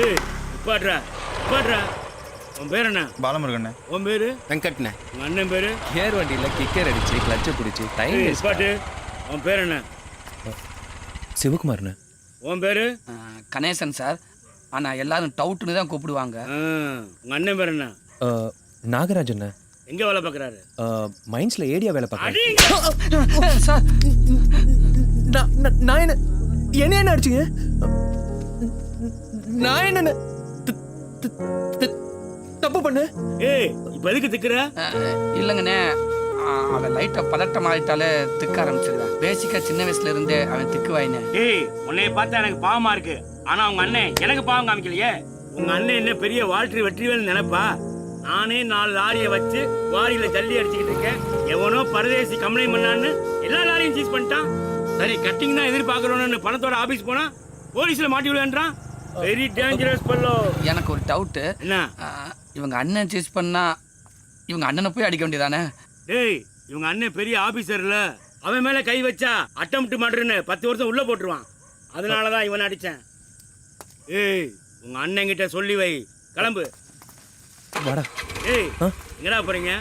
ஏய் உட்காட்றா உட்காட்றா உன் பேர் என்ன? பாலமுருகண்ணே. உன் பேரு? வெங்கட்ண்ணே. உங்க அண்ணன் பேரு? கேர் வண்டியில் கிக்கர் அடிச்சு கிளச்சை பிடிச்சி டைம் உட்காட்டு உன் பேர் என்ன? சிவகுமார்ண்ணே. உன் பேரு? கணேசன் சார். ஆனால் எல்லாரும் டவுட்னு தான் கூப்பிடுவாங்க. ஆ, உங்க அண்ணன் பேர் என்ன? நாகராஜண்ணே. எங்க வேலை பார்க்கறாரு மைன்ஸில் ஏடியா வேலை பார்க்குறேன் அடி! சார். நான் என்ன என்ன என்ன அடிச்சிங்க? நான் என்ன தப்பு பண்ண. ஏய் இப்ப எதுக்கு திக்குற? இல்லைங்கண்ணே. ஆ, அவன் லைட்டாக பதட்டம் ஆகிட்டாலே திக்க ஆரம்பிச்சிருக்கான் பேசிக்காக சின்ன வயசுல இருந்தே அவன் திக்கு ஏய் உன்னைய பார்த்தா எனக்கு பாவமா இருக்கு. ஆனா உங்க அண்ணன் எனக்கு பாவம் காமிக்கலையே? உங்க அண்ணன் என்ன பெரிய வாழ்க்கை வெற்றிவேல் நினைப்பா? நானே நாலு லாரியை வச்சு வாரியில ஜல்லி அடிச்சுக்கிட்டு இருக்கேன். எவனோ பரதேசி கம்ப்ளைண்ட் பண்ணான்னு எல்லா லாரியும் சீஸ் பண்ணிட்டான். சரி கட்டிங் தான் எதிர்பார்க்கறோன்னு பணத்தோட ஆபீஸ் போனா போலீஸ்ல மாட்டி விடுன்றான் வெரி டேஞ்சரஸ் பல்லோ எனக்கு ஒரு டவுட்டு என்ன? இவங்க அண்ணன் சூஸ் பண்ணா இவங்க அண்ணனை போய் அடிக்க வேண்டியதானே? டேய் இவங்க அண்ணன் பெரிய ஆபீசர்ல அவன் மேல கை வச்சா அட்டம்ப்ட் மர்டர்னு பத்து வருஷம் உள்ள போட்டுருவான். அதனால தான் இவன் அடிச்சேன். ஏய் உங்க அண்ணன் கிட்ட சொல்லி வை. கிளம்பு. வாடா. ஏய்? எங்கடா போறீங்க?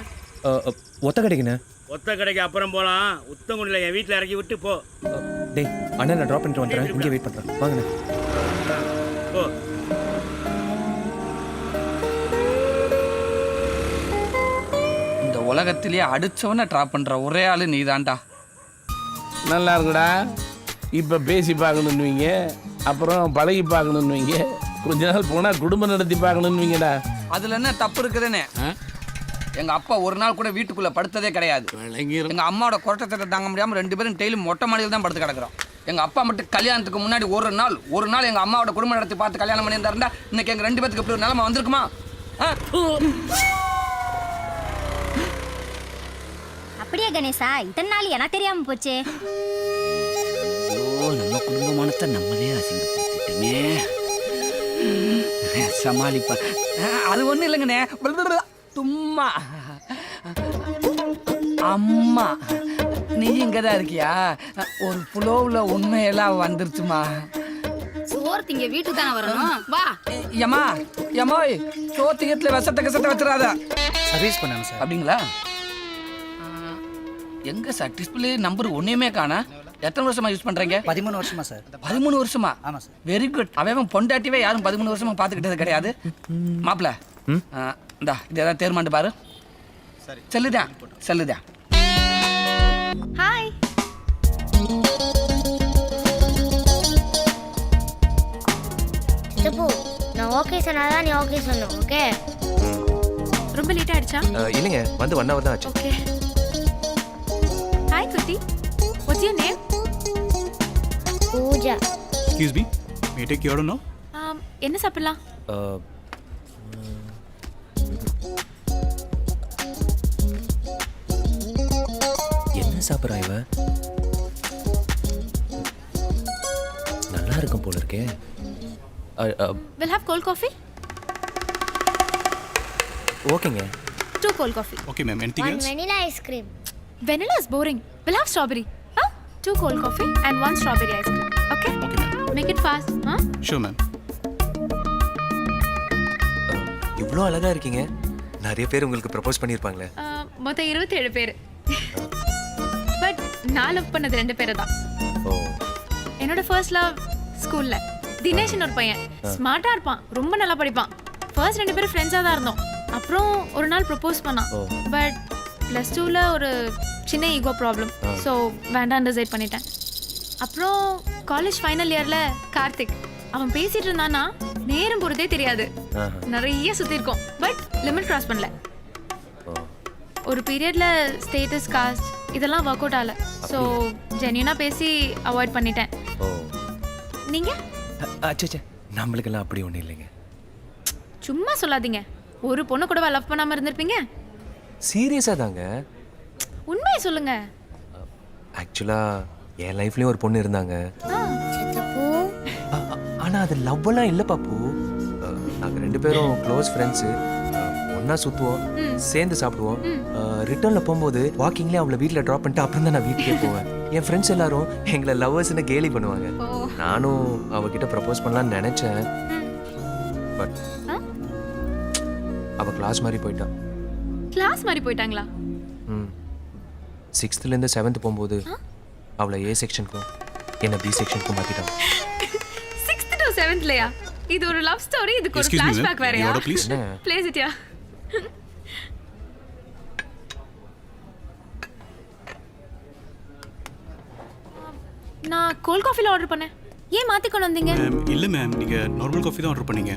ஒத்த கடைக்குண்ணே. ஒத்த கடைக்கு அப்புறம் போலாம். உத்தங்குடியில் என் வீட்டில் இறக்கி விட்டு போ. டேய் அண்ணன் நான் ட்ராப் பண்ணிட்டு வந்துடுறேன். இங்கே வெயிட் பண்ணுறேன் வாங்கண்ணே. போ இந்த உலகத்திலேயே அடிச்சவனை ட்ராப் பண்ற ஒரே ஆளு நீதான்டா. நல்லா இருக்குடா. இப்போ பேசி பார்க்கணுன்னுவீங்க. அப்புறம் பழகி பார்க்கணுன்னுவீங்க. கொஞ்ச நாள் போனால் குடும்பம் நடத்தி பார்க்கணுன்னுவீங்கடா. அதுல என்ன தப்பு இருக்குதுன்னு? எங்க அப்பா ஒரு நாள் கூட வீட்டுக்குள்ள படுத்ததே கிடையாது. எங்க அம்மாவோட குரட்டத்தை தாங்க முடியாம ரெண்டு பேரும் டெய்லி மொட்டை மாடியில் தான் படுத்து கிடக்குறோம். எங்க அப்பா மட்டும் கல்யாணத்துக்கு முன்னாடி ஒரு நாள் ஒரு நாள் எங்க அம்மாவோட குடும்ப நடத்தி பார்த்து கல்யாணம் பண்ணியிருந்தாருந்தா இன்னைக்கு எங்க ரெண்டு பேத்துக்கு இப்படி ஒரு நிலைமை வந்திருக்குமா? அப்படியே கணேசா இத்தனை நாள் எனக்கு தெரியாம போச்சே நம்ம குடும்பமானத்தை நம்மளே அசிங்கப்படுத்திட்டோமே சமாளிப்பா அது ஒன்றும் இல்லைங்கண்ணே சும்மா அம்மா நீ இங்கே தான் இருக்கியா ஒரு புலோவில் உண்மையெல்லாம் வந்துருச்சுமா. சோறு திங்க வீட்டுக்கு தானே வரணும்? வா. ஏம்மா ஏம்மாய் சோத்தியத்தில் விஷத்தை கசத்தை வச்சிடாத. சர்வீஸ் பண்ணாங்க சார் அப்படிங்களா? எங்க சார் டிஸ்பிளே நம்பர் ஒன்றையுமே காணா. எத்தனை வருஷமா யூஸ் பண்றீங்க? பதிமூணு வருஷமா சார் பதிமூணு வருஷமா? ஆமா சார் வெரி குட் அவன் பொண்டாட்டிவே யாரும் பதிமூணு வருஷமா பார்த்துக்கிட்டது கிடையாது. மாப்பிள இந்தா இது ஏதாவது தேர்மாண்டு பாரு. செல்லுதான் செல்லுதான். ஹாய் சித்தப்பு நான் ஓகே சொன்னாதான் நீ ஓகே சொன்ன ஓகே ரொம்ப லேட் ஆயிடுச்சா? இல்லைங்க வந்து ஒன் ஹவர் தான் ஆச்சு. ஓகே ஹாய் குட்டி. What's your name Pooja. Excuse me may take you no Um, என்ன சாப்பிடலாம்? Uh, சாப்பிட்றா இவ? நல்லா இருக்கும் போல இருக்கே uh, uh, will have cold coffee ஓகேங்க. Two cold coffee okay ma'am anything one vanilla ice cream vanilla is boring will have strawberry two cold coffee and one strawberry ice cream okay make it fast ah sure ma'am இவ்வளோ அழகா இருக்கீங்க. நிறைய பேர் உங்களுக்கு propose பண்ணியிருப்பாங்களே மொத்தம் இருபத்தேழு பேர். But நான் லவ் பண்ணது ரெண்டு பேரை தான் ஓ. என்னோட ஃபர்ஸ்ட் லவ் ஸ்கூல்ல தினேஷ்னு ஒரு பையன். ஸ்மார்ட்டா இருப்பான். ரொம்ப நல்லா படிப்பான். ஃபர்ஸ்ட் ரெண்டு பேரும் ஃப்ரெண்ட்ஸாக தான் இருந்தோம். அப்புறம் ஒரு நாள் ப்ரப்போஸ் பண்ணான். பட் ப்ளஸ் டூவில் ஒரு சின்ன ஈகோ ப்ராப்ளம் ஸோ வேண்டாம் டிசைட் பண்ணிட்டேன். அப்புறம் காலேஜ் ஃபைனல் இயரில் கார்த்திக். அவன் பேசிட்டு இருந்தானா நேரம் போகிறதே தெரியாது. நிறைய சுற்றிருக்கோம் பட் லிமிட் கிராஸ் பண்ணல. ஒரு பீரியட்ல ஸ்டேட்டஸ் காஸ்ட் இதெல்லாம் ஒர்க் அவுட் ஆகல. ஸோ ஜென்யூனாக பேசி அவாய்ட் பண்ணிட்டேன். ஓ. நீங்கள் அச்சே நம்மளுக்கெல்லாம் அப்படி ஒன்றும் இல்லைங்க. சும்மா சொல்லாதீங்க. ஒரு பொண்ணு கூட லவ் பண்ணாம இருந்திருப்பீங்க? சீரியஸாக தாங்க. உண்மையை சொல்லுங்க. ஆக்சுவலாக என் லைஃப்லேயும் ஒரு பொண்ணு இருந்தாங்க. ஆ, சித்தப்பு? ஆ- ஆ- ஆனா அது லவ்வெல்லாம் இல்லை பாப்பு. அஹ், நாங்க ரெண்டு பேரும் க்ளோஸ் ஃப்ரெண்ட்ஸு ஒன்றா சுற்றுவோம் சேர்ந்து சாப்பிடுவோம். ரிட்டர்னில் போகும்போது வாக்கிங்லேயே அவளை வீட்டில் ட்ராப் பண்ணிட்டு அப்புறம் தான் நான் வீட்டுக்கே போவேன். என் ஃப்ரெண்ட்ஸ் எல்லாரும் எங்களை லவ்வர்ஸ்னு கேலி பண்ணுவாங்க. நானும் அவகிட்ட ப்ரப்போஸ் பண்ணலாம்னு நினச்சேன். பட்? அவ கிளாஸ் மாதிரி போயிட்டா. கிளாஸ் மாதிரி போயிட்டாங்களா? ம். சிக்ஸ்த்துலேருந்து செவன்த் போகும்போது அவளை ஏ செக்ஷனுக்கும் என்னை பி செக்ஷனுக்கும் மாற்றிட்டாங்க சிக்ஸ்த் டு செவன்த்லயா இது ஒரு லவ் ஸ்டோரி இதுக்கு ஒரு. ஃபிளாஷ்பேக் வேறயா? ப்ளேஸ் இட்யா நான் கோல்ட் காஃபில ஆர்டர் பண்ணேன். ஏன் மாத்தி கொண்டு வந்தீங்க? மேம் இல்லை மேம் நீங்கள் நார்மல் காஃபி தான் ஆர்டர் பண்ணீங்க.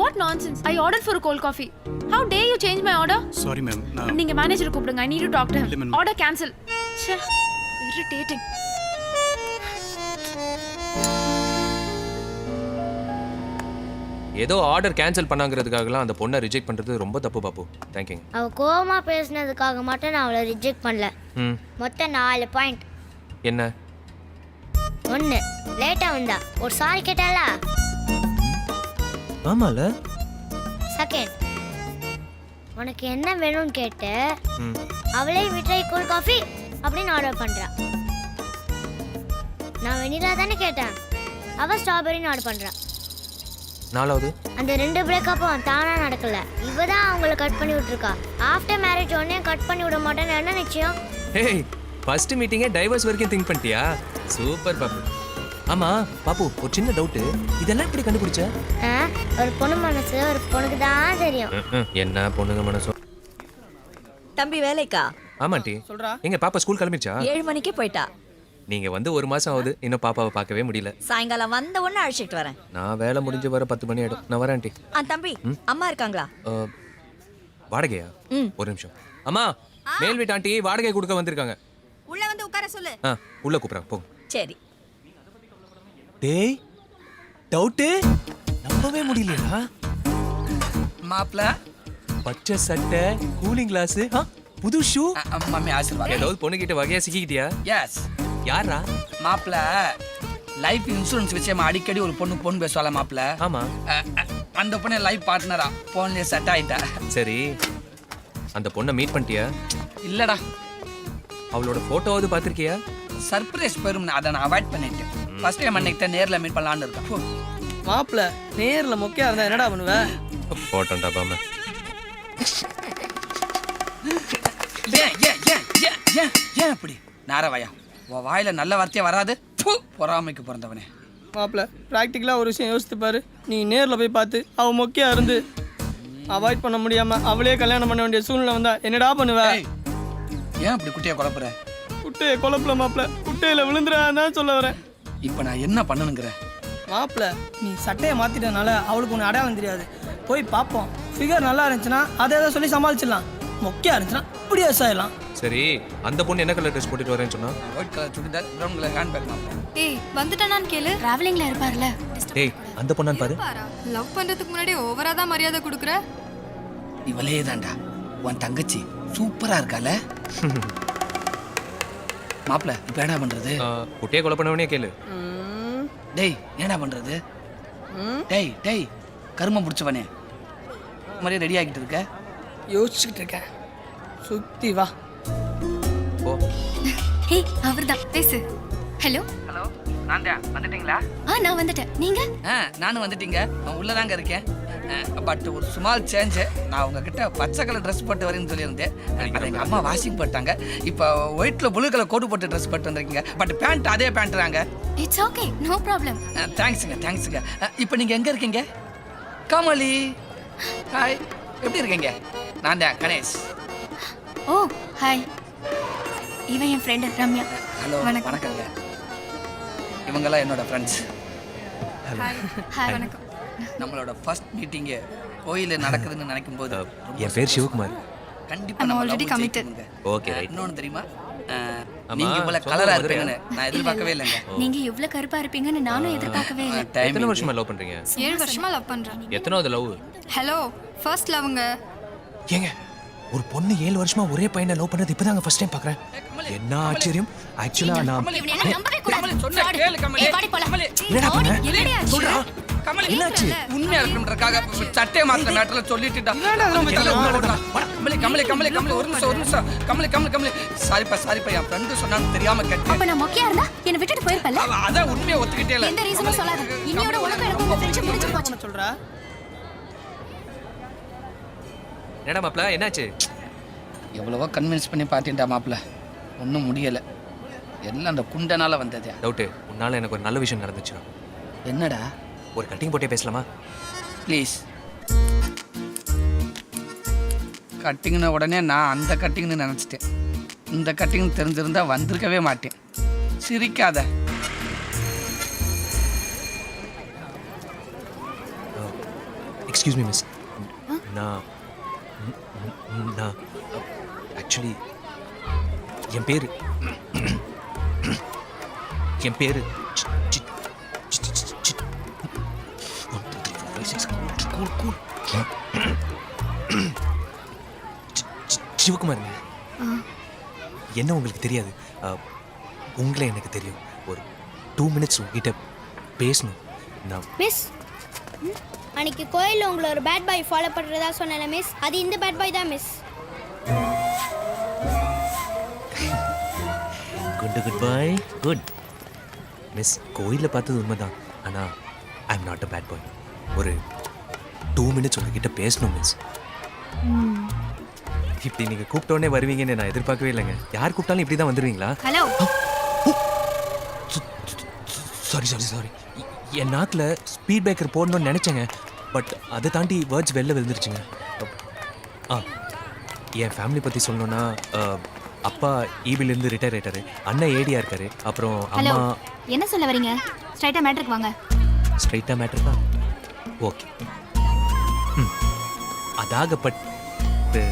What nonsense I order for cold coffee how dare you change my order sorry ma'am நான் நீங்க மேனேஜர் கூப்பிடுங்க. I need to talk to him. Order cancel irritating ஏதோ ஆர்டர் கேன்சல் பண்ணாங்கிறதுக்காகலாம் அந்த பொண்ணை ரிஜெக்ட் பண்ணுறது ரொம்ப தப்பு பாப்பு. தேங்க்யூங்க அவ கோவமா பேசுனதுக்காக மட்டும் நான் அவளை ரிஜெக்ட் பண்ணல. ம். மொத்தம் நாலு பாயிண்ட் என்ன? ஒன்று லேட்டாக வந்தா. ஒரு சாரி கேட்டாளா? ஆமால. செகண்ட் உனக்கு என்ன வேணும்னு கேட்டு? ம். அவளே மிட்டாய் கூல் காஃபி அப்படின்னு ஆர்டர் பண்றா. நான் வெனிலா தானே கேட்டேன். அவ ஸ்ட்ராபெரின்னு ஆர்டர் பண்றா. நாலாவது. அந்த ரெண்டு பிரேக்கப்பும் தானா நடக்கல. இவ தான் அவங்கள கட் பண்ணி விட்டுருக்கா. ஆஃப்டர் மேரேஜ் உடனே கட் பண்ணி விட மாட்டேன்னு என்ன நிச்சயம்? ஹேய் ஃபர்ஸ்ட் மீட்டிங்கே டைவர்ஸ் வரைக்கும் திங்க் பண்ணிட்டியா? சூப்பர் பாப்பு ஆமா பாப்பு ஒரு சின்ன டவுட்டு இதெல்லாம் எப்படி கண்டுபிடிச்ச? ஆ, ஒரு பொண்ணு மனசு ஒரு பொண்ணுக்கு தான் தெரியும். என்ன பொண்ணுங்க மனசோ? தம்பி வேலைக்கா? ஆமாண்டி. எங்க பாப்பா ஸ்கூல் கிளம்பிடுச்சா ஏழு மணிக்கே போயிட்டா. நீங்க வந்து ஒரு மாசம் ஆகுது. இன்னும் பாப்பாவை பார்க்கவே முடியல. சாயங்காலம் வந்த உடனே அழைச்சிட்டு வரேன். நான் வேலை முடிஞ்சு வர பத்து மணி ஆயிடும். நான் வரேன் ஆண்டி. ஆ தம்பி அம்மா இருக்காங்களா? அஹ், வாடகையா? ம். ஒரு நிமிஷம். அம்மா மேல் வீட்டு ஆண்டி வாடகை கொடுக்க வந்திருக்காங்க. உள்ள வந்து உட்கார சொல்லு. ஆ உள்ள கூப்பிட்றேன் போங்க சரி. டேய் டவுட்டு? நம்பவே முடியலையா? மாப்பிள்ள பச்சை சட்டை கூலிங் கிளாஸ் புது ஷூ? மம்மி ஆசீர்வாதம். ஏதாவது பொண்ணுகிட்ட வகையா சிக்கிக்கிட்டியா? எஸ் யாரா மாப்பிள்ள லைஃப் இன்சூரன்ஸ் விஷயமா அடிக்கடி ஒரு பொண்ணு பொண்ணு பேசுவாள மாப்பிள்ள ஆமா. அந்த பொண்ணு லைஃப் பார்ட்னரா போன்லயே செட் ஆயிட்டா. சரி. அந்த பொண்ணை மீட் பண்ணிட்டியா? இல்லடா. அவளோட போட்டோவாவது பார்த்திருக்கியா? சர்ப்ரைஸ் பெரும் அதை நான் அவாய்ட் பண்ணிட்டேன். ஃபர்ஸ்ட் டைம் அன்னைக்கு தான் நேர்ல மீட் பண்ணலாம்னு இருக்கேன். மாப்பிள்ள நேர்ல மொக்கையா இருந்தா என்னடா பண்ணுவ? போட்டோண்டா பாம. ஏன் ஏன் ஏன் ஏன் ஏன் ஏன் அப்படி? நாரவாயா. உன் வாயில நல்ல வார்த்தையே வராது. பொறாமைக்கு பிறந்தவனே. மாப்பிள்ள ப்ராக்டிக்கலா ஒரு விஷயம் யோசித்து பாரு. நீ நேர்ல போய் பார்த்து அவ மொக்கையா இருந்து அவாய்ட் பண்ண முடியாம அவளே கல்யாணம் பண்ண வேண்டிய சூழ்நிலை வந்தா என்னடா பண்ணுவ? ஏன் அப்படி குட்டியை குழப்புற? குட்டையை குழப்பல மாப்பிள்ள குட்டையில விழுந்துடாதான் சொல்ல வரேன். இப்போ நான் என்ன பண்ணணுங்கிற மாப்பிள்ள நீ சட்டையை மாத்திட்டனால அவளுக்கு ஒன்று அடையாளம் தெரியாது. போய் பார்ப்போம். ஃபிகர் நல்லா இருந்துச்சுன்னா அதை எதை சொல்லி சமாளிச்சிடலாம். மொக்கையா இருந்துச்சுன்னா இப்படி ஆயிடலாம். சரி அந்த பொண்ணு என்ன கலர் ட்ரெஸ் போட்டுட்டு வரேன்னு சொன்னா? White colour churidar brown colour handbag மாப்பிள்ள ஏய் வந்துட்டானான்னு கேளு. டிராவலிங்ல இருப்பார்ல டேய் அந்த பொண்ணான்னு பாரு. லவ் பண்றதுக்கு முன்னாடி ஓவரா தான் மரியாதை கொடுக்குற? இவளே தான்டா உன் தங்கச்சி சூப்பரா இருக்கால மாப்பிள்ள இப்போ என்ன பண்றது? குட்டியை கொலை பண்ணவனே கேளு. டேய் என்னடா பண்றது? டேய் டேய் கருமம் பிடிச்சவனே. மாதிரியே ரெடி ஆகிட்டு இருக்க? யோசிச்சுக்கிட்டு இருக்கேன். சுத்தி வா. போ. ஹே அவர்தான். பேசு. ஹலோ? ஹலோ நான் தான் வந்துட்டீங்களா? ஆ நான் வந்துட்டேன். நீங்க? ஆ நானும் வந்துட்டீங்க. நான் உள்ளதாங்க இருக்கேன். பட் ஒரு சுமால் சேஞ்சு நான் உங்ககிட்ட பச்சை கலர் ட்ரெஸ் போட்டு வரேன்னு சொல்லியிருந்தேன். அதை எங்கள் அம்மா வாஷிங் போட்டாங்க. இப்போ ஒயிட்டில் ப்ளூ கலர் கோட்டு போட்டு ட்ரெஸ் போட்டு வந்திருக்கீங்க. பட் பேண்ட் அதே பேண்ட் தாங்க. இட்ஸ் ஓகே நோ ப்ராப்ளம் தேங்க்ஸுங்க தேங்க்ஸுங்க இப்போ நீங்கள் எங்கே இருக்கீங்க? கமலி. ஹாய் எப்படி இருக்கீங்க? நான் தான் கணேஷ். ஓ ஹாய் இவன் என் ஃப்ரெண்டு ரம்யா. ஹலோ வணக்கம். இவங்கெல்லாம் என்னோட ஃப்ரெண்ட்ஸ் ஹாய் வணக்கம். நம்மளோட ஃபர்ஸ்ட் மீட்டிங்கு கோயிலில் நடக்குதுன்னு நினைக்கும் போது என் பேர் சிவகுமார். கண்டிப்பா நம்ம committed. ஜெயிக்குங்க. ஓகே ரைட் இன்னொன்னு தெரியுமா? நீங்க இவ்வளவு கலரா? இருப்பீங்கன்னு நான் எதிர்பார்க்கவே இல்லைங்க. நீங்க இவ்ளோ கருப்பா இருப்பீங்கன்னு நானும் எதிர்பார்க்கவே இல்லை. டைம் எத்தனை வருஷமா லவ் பண்றீங்க? ஏழு வருஷமா லவ் பண்றேன். எத்தனாவது லவ் ஹலோ ஃபர்ஸ்ட் லவ்ங்க ஏங்க ஒரு பொண்ணு ஏழு வருஷமா ஒரே பையனை லவ் பண்ணது இப்பதாங்க ஃபர்ஸ்ட் டைம் பாக்குறேன் என்ன ஆச்சரியம்? ஆக்சுவலா நான் என்னாச்சு? உண்மையா இருக்கணுன்றக்காக சட்டை மாத்திர மேட்டர்ல சொல்லிட்டுடா கமலி கமலி கமலி கமலி. ஒரு நிமிஷம் ஒரு நிமிஷம். கமலி கமலி கமலி. சாரிப்பா சாரிப்பா என் ஃப்ரெண்டு சொன்னான்னு தெரியாம கேட்டேன். அப்ப நான் மொக்கையா இருந்தா என்னை விட்டுட்டு போயிருப்பல அதான் உண்மையை ஒத்துக்கிட்டே இல்ல. எந்த ரீசனும் சொல்லாத. இன்னையோட உனக்கு எனக்கு உங்க ஃப்ரெண்ட்ஷிப் முடிஞ்சு போச்சு. சொல்றா? என்னடா மாப்ள என்னாச்சு? எவ்வளவோ கன்வின்ஸ் பண்ணி பார்த்துட்டா மாப்பிள்ள ஒன்றும் முடியலை. எல்லாம் அந்த குண்டனால வந்தது. டவுட்டு உன்னால எனக்கு ஒரு நல்ல விஷயம் நடந்துச்சு. என்னடா? ஒரு கட்டிங் போட்டே பேசலாமா? ப்ளீஸ் கட்டிங்ன உடனே நான் அந்த கட்டிங்னு நினச்சிட்டேன். இந்த கட்டிங் தெரிஞ்சிருந்தா வந்திருக்கவே மாட்டேன். சிரிக்காத. எக்ஸ்கியூஸ் மீ மிஸ் நான் நான் ஆக்சுவலி என் பேர் என் பேர் சிவகுமாருங்க என்ன உங்களுக்கு தெரியாது? உங்களை எனக்கு தெரியும். ஒரு டூ மினிட்ஸ் உங்ககிட்ட பேசணும். நான் மிஸ் அன்னைக்கு கோயிலில் உங்களை ஒரு பேட் பாய் ஃபாலோ பண்ணுறதா சொன்னேன் மிஸ் அது இந்த பேட் பாய் தான் miss good good boy good miss கோயிலில் பார்த்தது உண்மைதான். ஆனால் I am not a bad boy ஒரு டூ மினிட்ஸ் உங்ககிட்ட பேசணும் மிஸ் இப்படி நீங்கள் கூப்பிட்டோடனே வருவீங்கன்னு நான் எதிர்பார்க்கவே இல்லைங்க. யார் கூப்பிட்டாலும் இப்படி தான் வந்துடுவீங்களா ஹலோ சாரி சாரி சாரி என் நாக்கில் ஸ்பீட் பிரேக்கர் போடணும்னு நினச்சேங்க. பட் அதை தாண்டி வேர்ட்ஸ் வெளில விழுந்துருச்சுங்க. ஆ என் ஃபேமிலி பற்றி சொல்லணும்னா அஹ், அப்பா ஈபிலேருந்து ரிட்டையர் ஆயிட்டாரு. அண்ணன் ஏடியா இருக்காரு. அப்புறம் ஹலோ அம்மா என்ன சொல்ல வரீங்க? ஸ்ட்ரைட்டாக மேட்ருக்கு வாங்க. ஸ்ட்ரைட்டாக மேட்ரு தான் ஓகே ம். அதாகப்பட்டு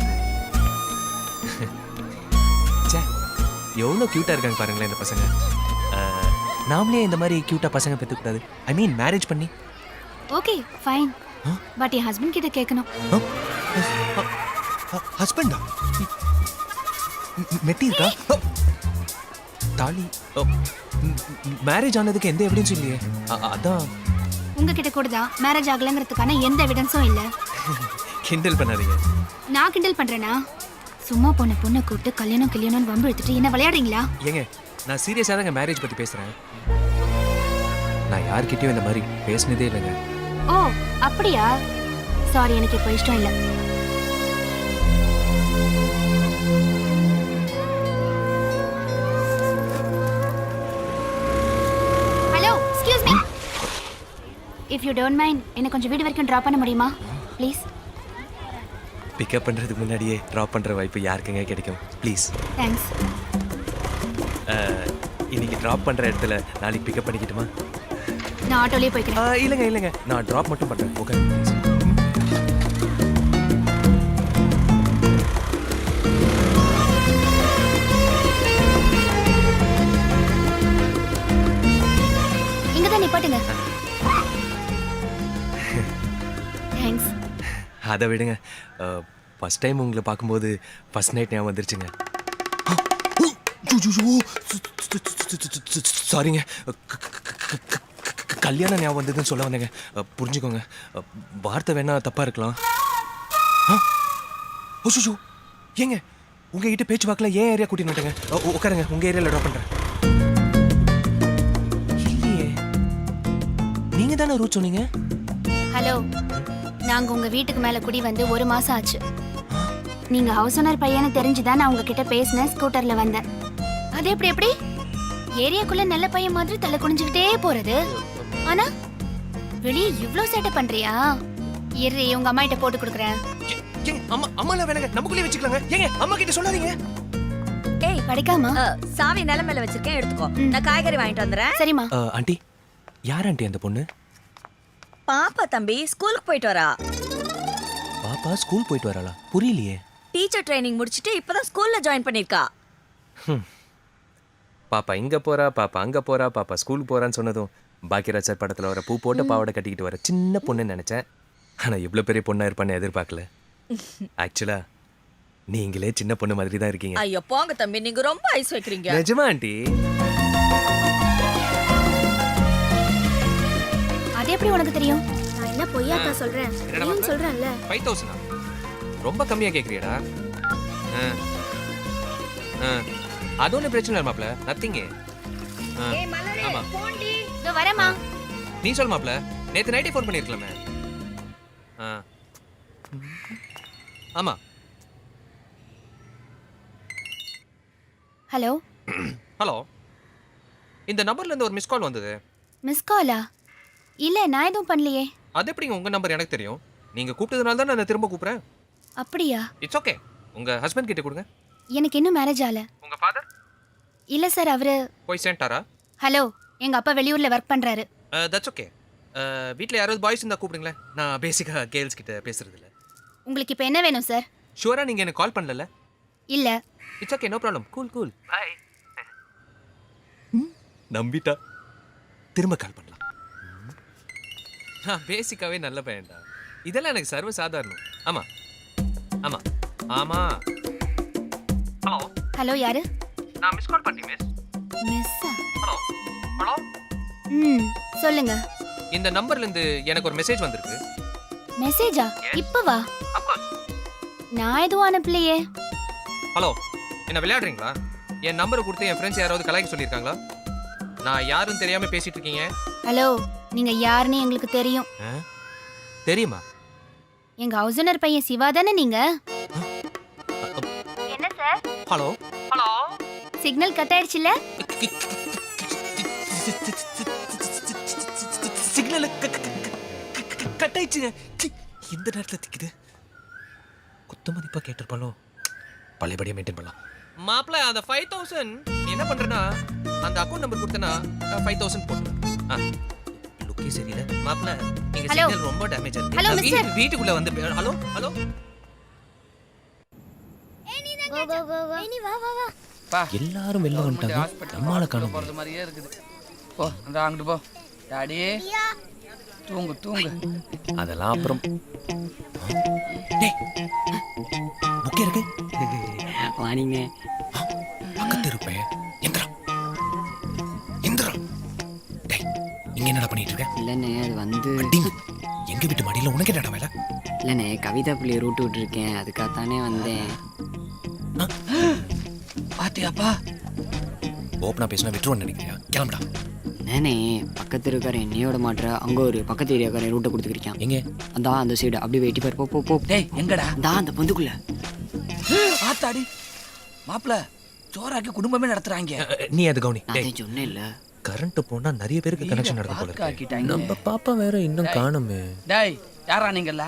ச்சே எவ்வளோ க்யூட்டாக இருக்காங்க பாருங்களேன் இந்த பசங்க. அஹ், நாமளே இந்த மாதிரி க்யூட்டாக பசங்க பெற்றுக்கூடாது ஐ மீன் மேரேஜ் பண்ணி. ஓகே ஃபைன் பட் என் ஹஸ்பண்ட் கிட்ட கேட்கணும் ஹஸ்பண்டா மெட்டி இருக்கா தாலி மேரேஜ் ஆனதுக்கு எந்த எவிடன்ஸும் இல்லையே அதான் உங்ககிட்ட கூட தான் மேரேஜ் ஆகலைங்கிறதுக்கான எந்த எவிடன்ஸும் இல்லை கிண்டல் பண்ணாதீங்க நான் கிண்டல் பண்ணுறேனா சும்மா போன பொண்ணை கூப்பிட்டு கல்யாணம் கல்யாணம்னு வம்பு எடுத்துட்டு என்ன விளையாடுறீங்களா ஏங்க நான் சீரியஸாக தாங்க மேரேஜ் பற்றி பேசுகிறேன் நான் யார்கிட்டயும் இந்த மாதிரி பேசினதே இல்லைங்க ஓ அப்படியா? சாரி எனக்கு இப்போ இஷ்டம் இல்லை. Hello excuse me if you don't mind என்ன கொஞ்சம் வீடு வரைக்கும் ட்ராப் பண்ண முடியுமா? ப்ளீஸ் பிக்கப் பண்ணுறதுக்கு முன்னாடியே ட்ராப் பண்ணுற வாய்ப்பு யாருக்குங்க கிடைக்கும்? ப்ளீஸ் தேங்க்ஸ் இன்னைக்கு ட்ராப் பண்ணுற இடத்துல நாளைக்கு பிக்கப் பண்ணிக்கிட்டுமா? நான் ஆட்டோலேயே போய்க்கிறேன். இல்லைங்க இல்லைங்க. நான் ட்ராப் மட்டும் பண்ணுறேன் ஓகே இங்கே தான் நிப்பாட்டுங்க. தேங்க்ஸ் அதை விடுங்க. ஃபஸ்ட் டைம் உங்களை பார்க்கும்போது ஃபர்ஸ்ட் நைட் ஞாபகம் வந்துருச்சுங்க. சாரிங்க. கல்யாணம் ஞாபகம் வந்ததுன்னு சொல்ல வந்தேங்க. புரிஞ்சுக்கோங்க. வார்த்தை வேணா தப்பாக இருக்கலாம். ஓஷோ ஏங்க உங்ககிட்ட பேச்சு வாக்கில் ஏன் ஏரியா கூட்டின்னு வந்துட்டேங்க. உட்காருங்க உங்கள் ஏரியாவில் ட்ராப் பண்ணுறேன் இல்லையே. நீங்கள் தானே ரூட் சொன்னீங்க? ஹலோ. நாங்க உங்க வீட்டுக்கு மேல குடி வந்து ஒரு மாசம் ஆச்சு. நீங்க ஹவுஸ் ஓனர் பையனை தெரிஞ்சுதான் நான் உங்ககிட்ட பேசினேன் ஸ்கூட்டர்ல வந்தேன். அது எப்படி எப்படி? ஏரியாக்குள்ள நல்ல பையன் மாதிரி தலை குனிஞ்சுக்கிட்டே போறது. ஆனா வெளியே இவ்ளோ சேட்டை பண்றியா? இரு உங்க அம்மா கிட்ட போட்டு கொடுக்குறேன். ஏங்க அம்மா அம்மால வேணாங்க. நமக்குள்ளே வச்சுக்கலாங்க. ஏங்க அம்மா கிட்ட சொல்லாதீங்க. ஏய் படிக்காமா சாவி நிலமையில வச்சிருக்கேன் எடுத்துக்கோ. நான் காய்கறி வாங்கிட்டு வந்துடுறேன். சரிம்மா. ஆண்டி யார் ஆண்டி அந்த பொண்ணு? பாப்பா தம்பி ஸ்கூலுக்கு போயிட்டு வரா. பாப்பா ஸ்கூல் போயிட்டு வராளா? புரியலையே. டீச்சர் ட்ரைனிங் முடிச்சிட்டு இப்பதான் ஸ்கூல்ல ஜாயின் பண்ணிருக்கா பாப்பா இங்க போறா பாப்பா அங்க போறா பாப்பா ஸ்கூல் போறான்னு சொன்னதும் பாக்கியராஜ் சார் படத்துல வர பூ போட்ட பாவாடை கட்டிக்கிட்டு வர சின்ன பொண்ணுன்னு நினைச்சேன். ஆனா இவ்வளவு பெரிய பொண்ணா இருப்பான்னு எதிர்பார்க்கல. ஆக்சுவலா நீங்களே சின்ன பொண்ணு மாதிரி தான் இருக்கீங்க. ஐயோ போங்க தம்பி நீங்க ரொம்ப ஐஸ் வைக்கிறீங்க. நிஜமா ஆண்டி? அது எப்படி உனக்கு தெரியும்? நான் என்ன பொய்யாக்கா சொல்றேன்? நீயும் சொல்றேன்ல. ஃபைவ் தௌசண்டா ரொம்ப கம்மியா கேட்குறியடா அது ஒன்றும் பிரச்சனை இல்லை மாப்ள நத்திங்க ஆமா. இதோ வரேம்மா. நீ சொல் மாப்ள நேத்து நைட்டே ஃபோன் பண்ணிருக்கலாமே. ஆ. ஆமா. ஹலோ. ஹலோ. இந்த நம்பர்ல இருந்து ஒரு மிஸ் கால் வந்தது. மிஸ் காலா இல்ல நான் எதுவும் பண்ணலையே. அது எப்படி உங்க நம்பர் எனக்கு தெரியும்? நீங்க கூப்பிட்டதுனால தான் நான் திரும்ப கூப்பிடுறேன்? அப்படியா? இட்ஸ் ஓகே உங்க ஹஸ்பண்ட் கிட்ட கொடுங்க. எனக்கு இன்னும் மேரேஜ் ஆகல. உங்க ஃபாதர் இல்ல சார் அவரு போய் சேர்ந்துட்டாரா? ஹலோ. எங்க அப்பா வெளியூர்ல ஒர்க் பண்றாரு. தட்ஸ் ஓகே வீட்டில் யாராவது பாய்ஸ் இருந்தால் கூப்பிடுங்களேன். நான் பேசிக்காக கேர்ள்ஸ் கிட்ட பேசுறது இல்ல. உங்களுக்கு இப்போ என்ன வேணும் சார் ஷுவரா நீங்க எனக்கு கால் பண்ணல இல்ல. It's okay no problem cool cool bye நம்பிட்டா? திரும்ப கால் பண்ணலாம். நான் பேசிக்காவே நல்ல பையன்டா. இதெல்லாம் எனக்கு சர்வ சாதாரணம் ஆமா. ஆமா. ஆமா. ஹலோ ஹலோ யாரு? நான் மிஸ் கால் பண்ணி மிஸ் மிஸ்ஸா ஹலோ ஹலோ ம் சொல்லுங்க. இந்த நம்பர்ல இருந்து எனக்கு ஒரு மெசேஜ் வந்திருக்கு. மெசேஜா இப்பவா? நான் எதுவும் அனுப்பலையே. ஹலோ என்ன விளையாடுறீங்களா? என் நம்பரை கொடுத்து என் ஃப்ரெண்ட்ஸ் யாராவது கலாய்க்க சொல்லியிருக்காங்களா? நான் யாருன்னு தெரியாம பேசிட்டு இருக்கீங்க ஹலோ நீங்க யாருன்னு எங்களுக்கு தெரியும்? தெரியுமா? எங்க ஹவுசனர் பையன் சிவா தானே நீங்க? என்ன sir? Hello hello signal cut ஆயிடுச்சுல? சிக்னல் கட் ஆயிடுச்சுங்க இந்த நேரத்தில் திக்குது? குத்து மதிப்பாக கேட்டிருப்பாலும் பழையபடியாக மெயின்டைன் பண்ணலாம். மாப்பிள்ள அந்த ஃபைவ் தௌசண்ட் என்ன பண்ணுறேன்னா அந்த அக்கௌண்ட் நம்பர் கொடுத்தனா ஃபைவ் தௌசண்ட் போட்டு ஆ. லுக்கே சரியில்லை. மாப்பிள்ள நீங்கள். சிக்னல் ரொம்ப டேமேஜ். வீட்டு- வீட்டுக்குள்ள வந்து ஹலோ ஹலோ. பா. எல்லாரும் வெளில கவர்மெண்ட் ஹாஸ்பிட்டல் போறது மாதிரியே இருக்குது. போ. அந்த அங்கிட்டு போ. டாடி. தூங்கு தூங்கு. அதெல்லாம் அப்புறம். டேய். புக்கே இருக்கு. வாணிங்க. பக்கத்து இருப்பேன் எந்திரா எந்திரா டேய் இங்க என்னடா பண்ணிட்டு இருக்க? இல்லைண்ணே அது வந்து எங்க வீட்டு மடியில உனக்கு என்னடா வேலை? இல்லைண்ணே கவிதா பிள்ளைய ரூட்டு விட்டுருக்கேன். அதுக்காகத்தானே வந்தேன். பாத்தியாப்பா? ஓப்பனா பேசினா விட்டுருவோன்னு நினைக்கிறியா? கிளம்புடா. என்னண்ணே பக்கத்து இருக்கார என்னையோட மாட்டுற அங்கே ஒரு பக்கத்து ஏரியாக்காரன் ரூட்டை கொடுத்துருக்கான் எங்க? அதான் அந்த சைடு அப்படியே வெட்டி பாரு. போ போ போ. டேய் எங்கடா? தான் அந்த பொந்துக்குள்ள. ஆத்தாடி. மாப்பிள சோறாக்கி குடும்பமே நடத்துறாங்க. நீ அது கவுனி. நான் சொன்னேன் இல்ல கரண்ட் போனா நிறைய பேருக்கு கனெக்ஷன் நடந்து போல நம்ம பாப்பா வேற இன்னும் காணுமே. டேய் யாரா நீங்கல்ல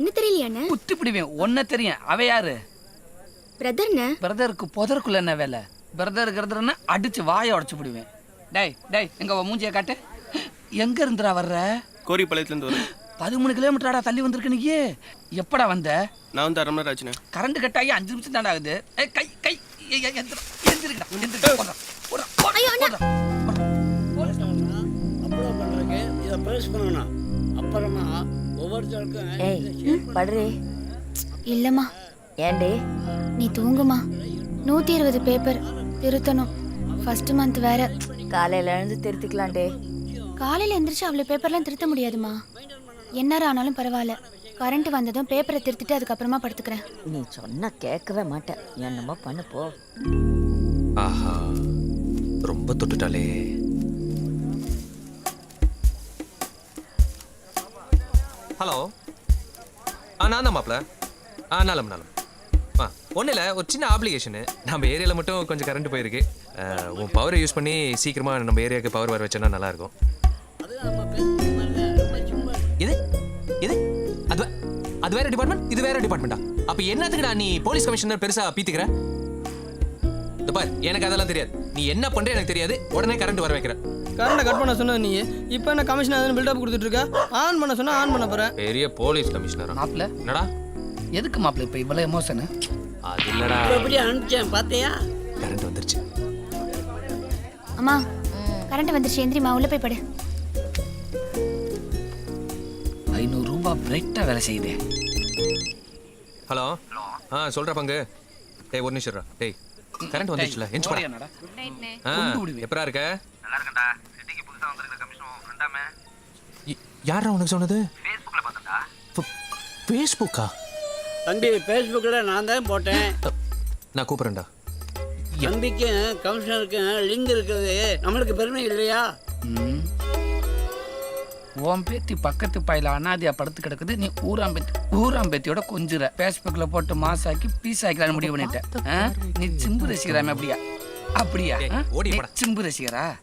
என்ன தெரியலையாண்ணே குத்தி பிடிவேன் ஒன்ன தெரியும். அவ யாரு? பிரதர்ண்ண பிரதருக்கு புதருக்குள்ள என்ன வேலை? பிரதர் கிரதர்னா அடிச்சு வாயை உடச்சு பிடிவேன் டேய் டேய் எங்க மூஞ்சிய காட்டு. எங்க இருந்துடா வர்ற? கோரிப்பாளையத்துலேருந்து வரேன் பதிமூணு கிலோமீட்டராடா தள்ளி வந்திருக்க நீ எப்படா வந்த? நான் வந்து அரை மணி நேரம் ஆச்சுண்ணே. கரண்ட் கட் ஆகி அஞ்சு நிமிஷம் தாண்டா ஆகுது. கை கை எந்திரிக்கடா, எந்திரிக்கடா, போடா, போடா, போடா, போடா. அப்ளை பண்ணுறதுக்கு இதை ப்ரெஸ் பண்ணணும் அப்புறமா ஒவ்வொருத்தருக்கும் ஏய் படுறி. இல்லம்மா. ஏண்டி? நீ தூங்குமா? நூத்தி இருபது பேப்பர் திருத்தணும். ஃபர்ஸ்ட் மந்த் வேற. காலையில எழுந்து திருத்திக்கலாம்டே காலையில எந்திரிச்சு அவ்வளவு பேப்பர்லாம் திருத்த முடியாதுமா? எந்நேரம் ஆனாலும் பரவாயில்ல. கரண்ட் வந்ததும் பேப்பரை திருத்திட்டு அதுக்கப்புறமா படுத்துக்கிறேன். நீ சொன்னா கேட்கவே மாட்டேன். என்னமோ பண்ணு போ. ஆஹா ரொம்ப தொட்டுட்டாலே ஹலோ. ஆ நான் தான் மாப்பிள. ஆ நலம் நலம் ஆ ஒன்றும் இல்லை ஒரு சின்ன ஆப்ளிகேஷனு நம்ம ஏரியாவில் மட்டும் கொஞ்சம் கரண்ட் போயிருக்கு. உன் பவரை யூஸ் பண்ணி சீக்கிரமாக நம்ம ஏரியாவுக்கு பவர் வர வச்சோன்னா நல்லாயிருக்கும். இது? இது? அது அது வேற டிபார்ட்மெண்ட் இது வேற டிபார்ட்மெண்ட்டா அப்போ என்னத்துக்குடா நீ போலீஸ் கமிஷனர் பெருசாக பீத்துக்கிற? பார் எனக்கு அதெல்லாம் தெரியாது. நீ என்ன பண்ற எனக்கு தெரியாது. உடனே கரண்ட் வர வைக்கிற. கரண்ட்டை கட் பண்ண சொன்ன நீ. இப்போ என்ன கமிஷன் ஆகுதுன்னு பில்டப் கொடுத்துட்டு இருக்க? ஆன் பண்ண சொன்னா ஆன் பண்ண போறேன் பெரிய போலீஸ் கமிஷனரா மாப்பிள என்னடா? எதுக்கு மாப்பிள இப்ப இவ்வளவு எமோஷனு அது இல்லடா. எப்படி அனுப்பிச்சேன் பார்த்தியா கரண்ட் வந்துருச்சு அம்மா கரண்ட் வந்துருச்சு. எந்திரிமா உள்ள போய் படு. ஐநூறு ரூபாய் பிரைட்டா வேலை செய்யுதே. ஹலோ. ஆ சொல்ற பங்கு. டேய் ஒரு நிமிஷம். டேய் கரண்ட் வந்துருச்சுல எஞ்சி போடா என்னடா ஆ கொண்டு விடுவேன். எப்பரா இருக்க? ய- யாரா உனக்கு சொன்னது? ஃபேஸ்புக்கில் ஃபேஸ்புக்கா தம்பி ஃபேஸ்புக்கில் நான் தான் போட்டேன். நான் கூப்பிட்றேன்டா. தம்பிக்கும் கமிஷனருக்கும் லிங்க் இருக்கிறது நம்மளுக்கு பெருமை இல்லையா. உன் பேத்தி பக்கத்து பாயில அனாதியா படுத்து கிடக்குது. நீ ஊராம்பேத்தி ஊராம்பேத்தியோட கொஞ்சுற. ஃபேஸ்புக்ல போட்டு மாசாக்கி பீஸ் ஆக்கலான்னு முடிவு பண்ணிட்ட. ஆ? நீ சிம்பு ரசிகராமே அப்படியா? அப்படியா. சிம்பு ரசிகரா?